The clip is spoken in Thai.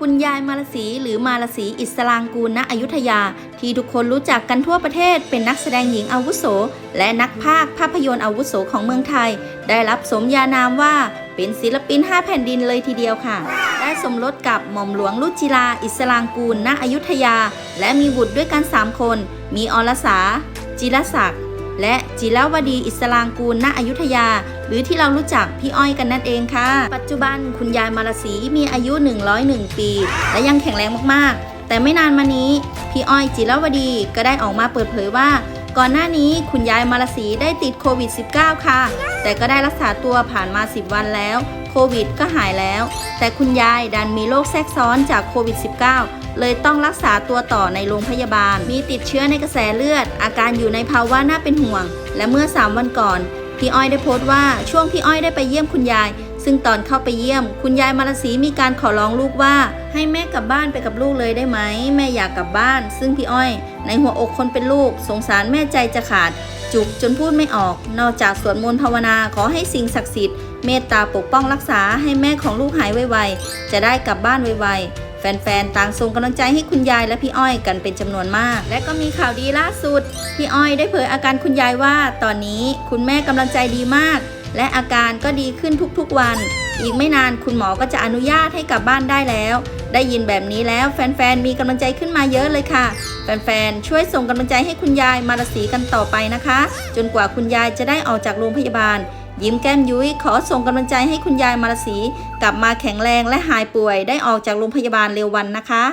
คุณยายมารสีหรือมารสีอิสลางกูลณอยุธยา ที่ทุกคนรู้จักกันทั่วประเทศเป็นนักแสดงหญิงอาวุโส และนักพากย์ภาพยนตร์อาวุโสของเมืองไทย ได้รับสมญานามว่าเป็นศิลปิน 5 แผ่นดินเลยทีเดียวค่ะ ได้สมรสกับหม่อมหลวงลุจิลา อิสลางกูลณอยุธยา และมีบุตรด้วยกัน 3 คน มีอรสา จิรศักดิ์ และจิรวดีอิสลางกูลณอยุธยา หรือที่เรารู้จักพี่อ้อยกันนั่นเองค่ะ ปัจจุบันคุณยายมารสีมีอายุ 101 ปี และยังแข็งแรงมากๆ แต่ไม่นานมานี้ พี่อ้อยจิรวดีก็ได้ออกมาเปิดเผยว่าก่อนหน้านี้คุณยายมารสีได้ติดโควิด -19 ค่ะ แต่ก็ได้รักษาตัวผ่านมา 10 วันแล้ว โควิดก็หายแล้ว แต่คุณยายดันมีโรคแทรกซ้อนจากโควิด -19 เลยต้องรักษาตัวต่อในโรงพยาบาล มีติดเชื้อในกระแสเลือด อาการอยู่ในภาวะน่าเป็นห่วง และเมื่อ 3 วันก่อน พี่อ้อยได้โพสต์ว่าช่วงพี่อ้อยได้ไปเยี่ยมคุณยาย ซึ่งตอนเข้าไปเยี่ยม คุณยายมารสีมีการขอร้องลูกว่า ให้แม่กลับบ้านไปกับลูกเลยได้ไหมแม่อยากกลับบ้าน ซึ่งพี่อ้อย ในหัวอกคนเป็นลูก สงสารแม่ใจจะขาด จุกจนพูดไม่ออก นอกจากสวดมนต์ภาวนาขอให้สิ่งศักดิ์สิทธิ์เมตตาปกป้องรักษาให้แม่ของลูกหายไวๆจะได้กลับบ้านไวๆ ฟนๆ ต่างส่งกำลังใจให้คุณยายและพี่อ้อยกันเป็นจำนวนมาก และก็มีข่าวดีล่าสุด พี่อ้อยได้เผยอาการคุณยายว่า ตอนนี้คุณแม่กำลังใจดีมาก และอาการก็ดีขึ้นทุกๆวัน อีกไม่นานคุณหมอก็จะอนุญาตให้กลับบ้านได้แล้ว ได้ยินแบบนี้แล้วแฟนๆ มีกำลังใจขึ้นมาเยอะเลยค่ะ แฟนๆ ช่วยส่งกำลังใจให้คุณยายมารสีกันต่อไปนะคะ จนกว่าคุณยายจะได้ออกจากโรงพยาบาล ยิ้มแก้มยุ้ยขอส่งกำลังใจให้คุณยายมารสี กลับมาแข็งแรงและหายป่วยได้ออกจากโรงพยาบาลเร็ววันนะคะ